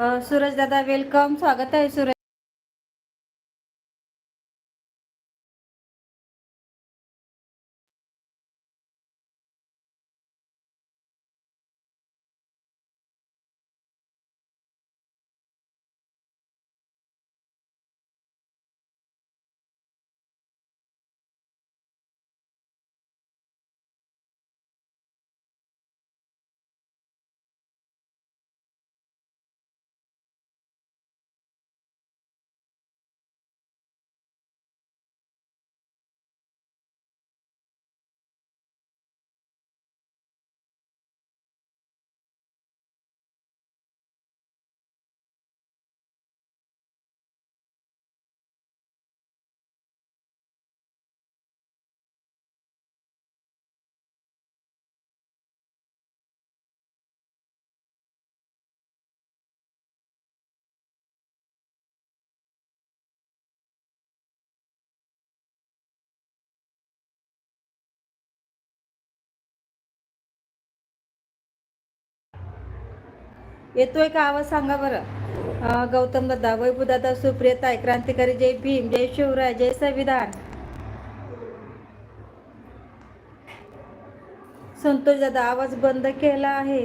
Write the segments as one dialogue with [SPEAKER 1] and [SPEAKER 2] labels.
[SPEAKER 1] सूरज दादा वेलकम स्वागत आहे सूरज येतोय का आवाज सांगा बरं. गौतम दादा वैभू दादा सुप्रियता क्रांतिकारी जय भीम जय शिवराय जय संविधान. संतोष दादा आवाज बंद केला आहे.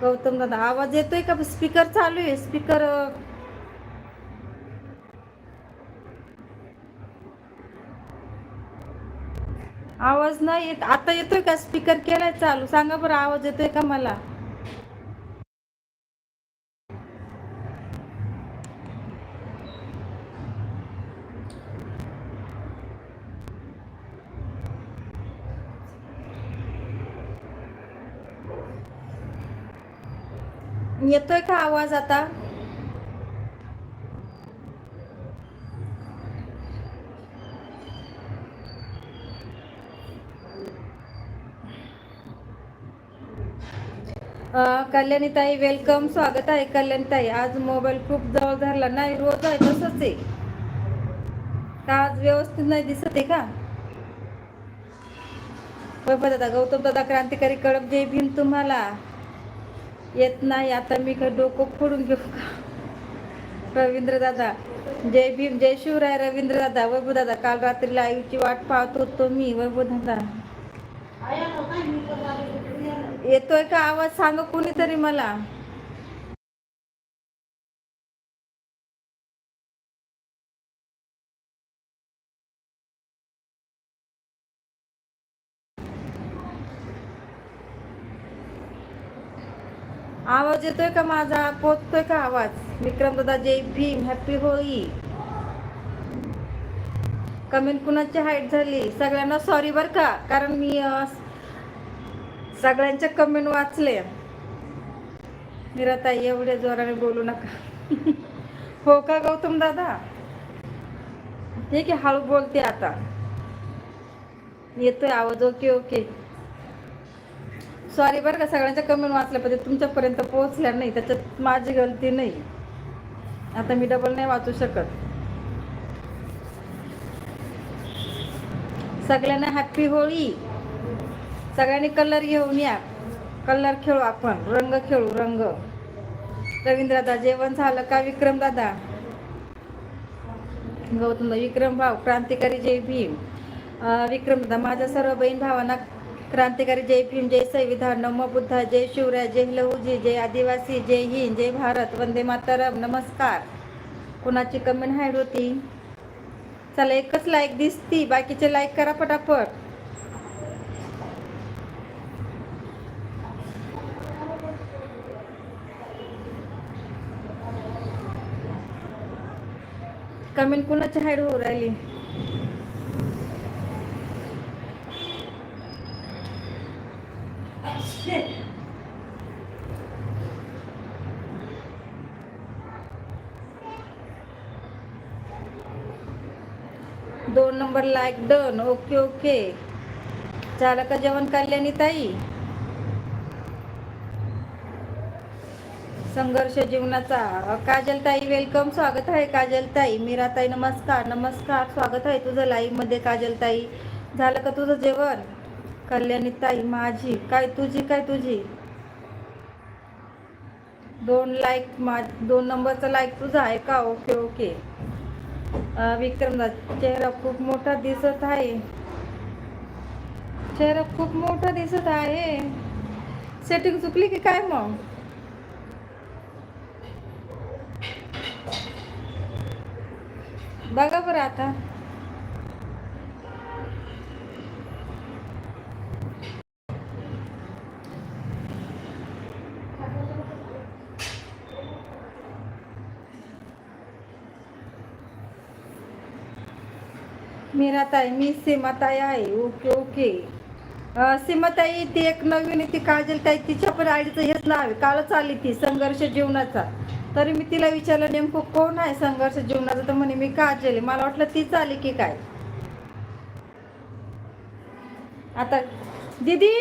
[SPEAKER 1] गौतम दादा आवाज येतोय का? स्पीकर चालू आहे स्पीकर आवाज नाही येत. आता येतोय का? स्पीकर केलाय चालू. सांगा बरं आवाज येतोय का मला? येतोय का आवाज आता? कल्याणीताई वेलकम स्वागत आहे कल्याणीताई. आज मोबाईल खूप जवळ धरला. नाही रोज आहे तसंच आहे. का आज व्यवस्थित नाही दिसत आहे का? दादा गौतम दादा क्रांतिकारी कडक जय भीम तुम्हाला. येत नाही. आता मी काय डोकं फोडून घेऊ का? रवींद्र दादा जय भीम जय शिवराय रवींद्र दादा वैभव दादा काल रात्री लाईव्हची वाट पाहत होतो मी वैभव दादा. येतोय का? आवाज सांग कोणीतरी मला. आवाज येतोय का माझा? पोचतोय का आवाज? विक्रम दादा जय भीम. हॅपी होळी कमेंट कुणाची हाईट झाली? सगळ्यांना सॉरी बर का कारण मी सगळ्यांचे सगळ्यांच्या कमेंट वाचले. मीराताई एवढ्या जोराने बोलू नका. हो का गौतम दादा? ठीक आहे हळू बोलते आता. येतोय आवाज. ओके ओके सॉरी बरं का सगळ्यांच्या कमेंट वाचल्या पाहिजे तुमच्यापर्यंत पोहोचल्या नाही त्याच्यात माझी गलती नाही. आता मी डबल नाही वाचू शकत. सगळ्यांना हॅपी होळी. सगळ्यांनी कलर घेऊन या. कलर खेळू आपण. रंग खेळू रंग. रवींद्रदा जेवण झालं का विक्रम दादा? गौतम विक्रम भाऊ क्रांतिकारी जय भीम. अं, विक्रम दादा माझ्या सर्व बहीण भावांना क्रांतिकारी जय भीम जय संविधान नमो बुद्धा जय शिवराय जय लहुजी जय आदिवासी जय हिंद जय भारत वंदे मातरम नमस्कार. कुणाची कमेंट हाईड होती? चला एकच लाईक दिसती बाकीचे लाईक करा पटापट. कमेंट कुणाची हाईड होऊ राहिली? दोन number like done okay okay झालं का जेवण कल्याणी ताई. संघर्ष जीवनाचा. काजल ताई वेलकम स्वागत आहे काजल ताई. नमस्कार नमस्कार. स्वागत आहे तुझं लाईव्हमध्ये काजल ताई. झालं का तुझं जेवण? कल्याणी ताई माझी. काय तुझी काय तुझी? दोन लाईक मा दोन नंबरचा लाईक तुझा आहे का? ओके ओके विक्रमदा चेहरा खूप मोठा दिसत आहे. चेहरा खूप मोठा दिसत आहे. सेटिंग चुकली की काय मग? बघा बरं आता. मीराताई मी सीमाताई आहे. Okay okay. सीमाताई ती एक नवीन आहे ती काजल ताई तिच्या पण आईचं हेच नाव आहे. कालच आली ती संघर्ष जीवनाचा. तरी मी तिला विचारलं नेमकं कोण आहे संघर्ष जीवनाचा? तर म्हणे मी काजल आहे. मला वाटलं तीच आली की काय? आता दीदी!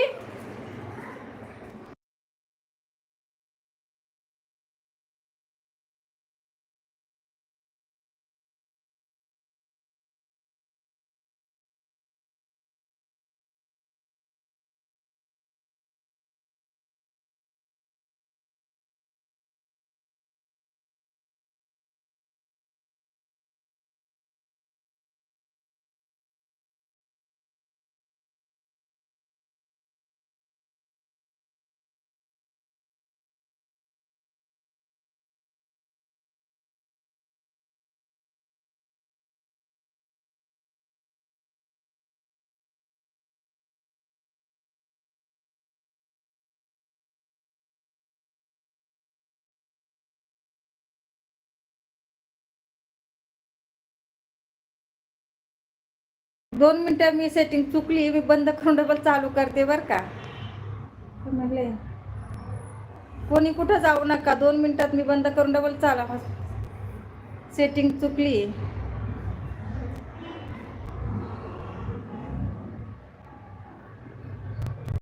[SPEAKER 1] दोन मिनटं मी सेटिंग चुकली मी बंद करून डबल चालू करते बरं का. म्हणले कोणी कुठं जाऊ नका दोन मिनटात मी बंद करून डबल चाला. सेटिंग चुकली.